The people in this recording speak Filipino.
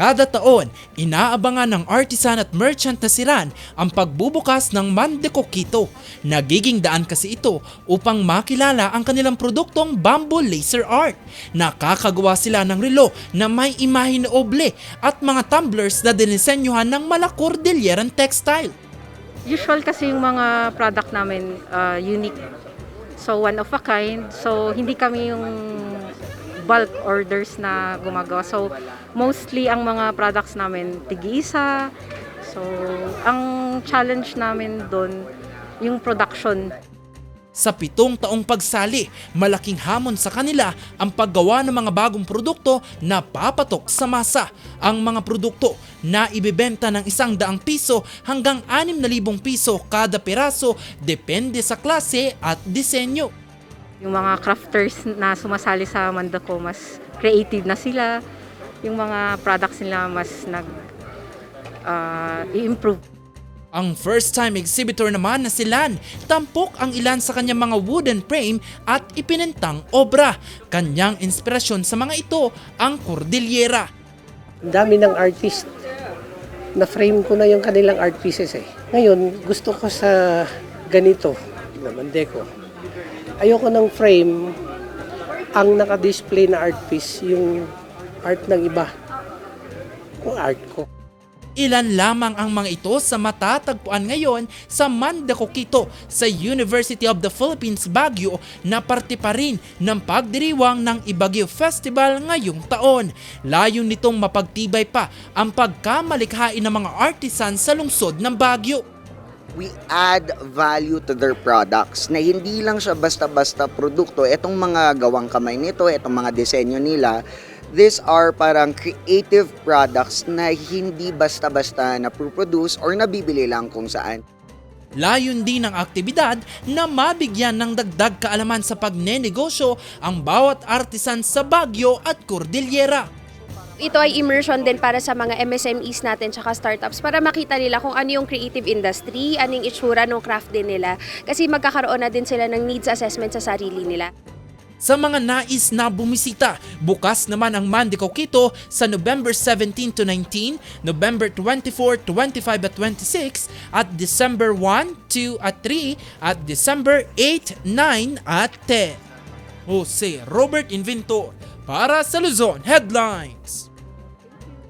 Kada taon, inaabangan ng artisan at merchant na siran ang pagbubukas ng Mandeco Quito. Nagiging daan kasi ito upang makilala ang kanilang produktong bamboo laser art. Nakakagawa sila ng relo na may imahe na oble at mga tumblers na dinisenyuhan ng malakordilyeran textile. Usual kasi yung mga product namin uh, unique. So one of a kind. So hindi kami yung bulk orders na gumagawa. So mostly ang mga products namin tig-isa. So ang challenge namin doon yung production. Sa pitong taong pagsali, malaking hamon sa kanila ang paggawa ng mga bagong produkto na papatok sa masa. Ang mga produkto na ibebenta ng isang daang piso hanggang anim na libong piso kada piraso depende sa klase at disenyo. Yung mga crafters na sumasali sa Mandaco, mas creative na sila. Yung mga products nila mas nag uh, i-improve. Ang first-time exhibitor naman na si Lan, tampok ang ilan sa kanyang mga wooden frame at ipinintang obra. Kanyang inspirasyon sa mga ito ang Cordillera. Ang dami ng artist. Na-frame ko na yung kanilang art pieces eh. Ngayon, gusto ko sa ganito, naman ko. Ayoko ng frame ang naka-display na art piece, yung art ng iba. Kung art ko. Ilan lamang ang mga ito sa matatagpuan ngayon sa Mandaco Quito sa University of the Philippines Baguio na parte pa rin ng pagdiriwang ng Ibagyo Festival ngayong taon. Layo nitong mapagtibay pa ang pagkamalikhain ng mga artisan sa lungsod ng Baguio. We add value to their products na hindi lang siya basta-basta produkto. Itong mga gawang kamay nito, itong mga disenyo nila, these are parang creative products na hindi basta-basta na produce or nabibili lang kung saan. Layon din ng aktibidad na mabigyan ng dagdag kaalaman sa pagnenegosyo ang bawat artisan sa Baguio at Cordillera. Ito ay immersion din para sa mga MSMEs natin tsaka startups para makita nila kung ano yung creative industry, anong itsura ng craft din nila. Kasi magkakaroon na din sila ng needs assessment sa sarili nila. Sa mga nais na bumisita, bukas naman ang Mandico Quito sa November 17 to 19, November 24, 25 at 26, at December 1, 2 at 3, at December 8, 9 at 10. Jose Robert Inventor para sa Luzon Headlines.